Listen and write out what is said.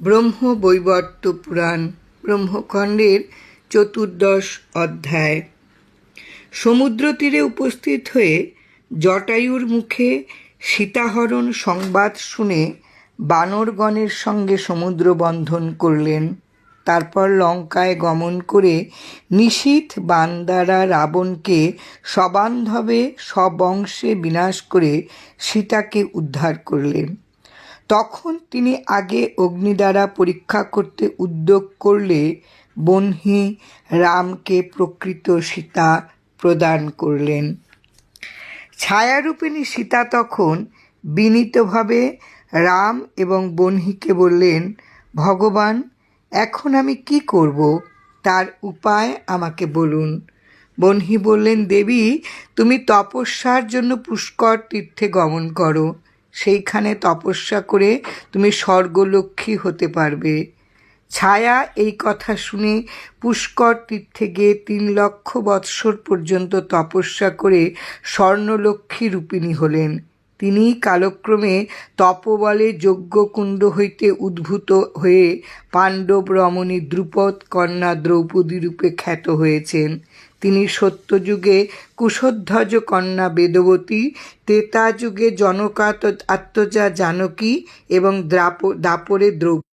ব্রহ্ম বৈবর্ত পুরাণ ব্রহ্মখণ্ডের চতুর্দশ অধ্যায়। সমুদ্র তীরে উপস্থিত হয়ে জটায়ুর মুখে সীতাহরণ সংবাদ শুনে বানরগণের সঙ্গে সমুদ্র বন্ধন করলেন। তারপর লঙ্কায় গমন করে নিশীথ বান দ্বারা রাবণকে সবান্ধবে, সবংশে বিনাশ করে সীতাকে উদ্ধার করলেন। তখন তিনি আগে অগ্নি দ্বারা পরীক্ষা করতে উদ্যোগ করলে বহ্নি রামকে প্রকৃত সীতা প্রদান করলেন। ছায়ারূপিণী সীতা তখন বিনীতভাবে রাম এবং বহ্নিকে বললেন, ভগবান, এখন আমি কি করব? তার উপায় আমাকে বলুন। বহ্নি বললেন, দেবী, তুমি তপস্যার জন্য পুষ্কর তীর্থে গমন করো। সেইখানে তপস্যা করে তুমি স্বর্গলক্ষ্মী হতে পারবে। ছায়া এই কথা শুনে পুষ্কর তীর্থে গিয়ে তিন লক্ষ বৎসর পর্যন্ত তপস্যা করে স্বর্ণলক্ষ্মী রূপিণী হলেন। তিনি কালক্রমে তপবলে যজ্ঞকুণ্ড হইতে উদ্ভূত হয়ে পাণ্ডব রমণী দ্রুপদ কন্যা দ্রৌপদী রূপে খ্যাত হয়েছেন। তিনি সত্যযুগে কুশধ্বজ কন্যা বেদবতী ত্রেতা যুগে জনকাত আত্মজা জানকী এবং দ্রাপ, দাপরে দ্রৌপদী।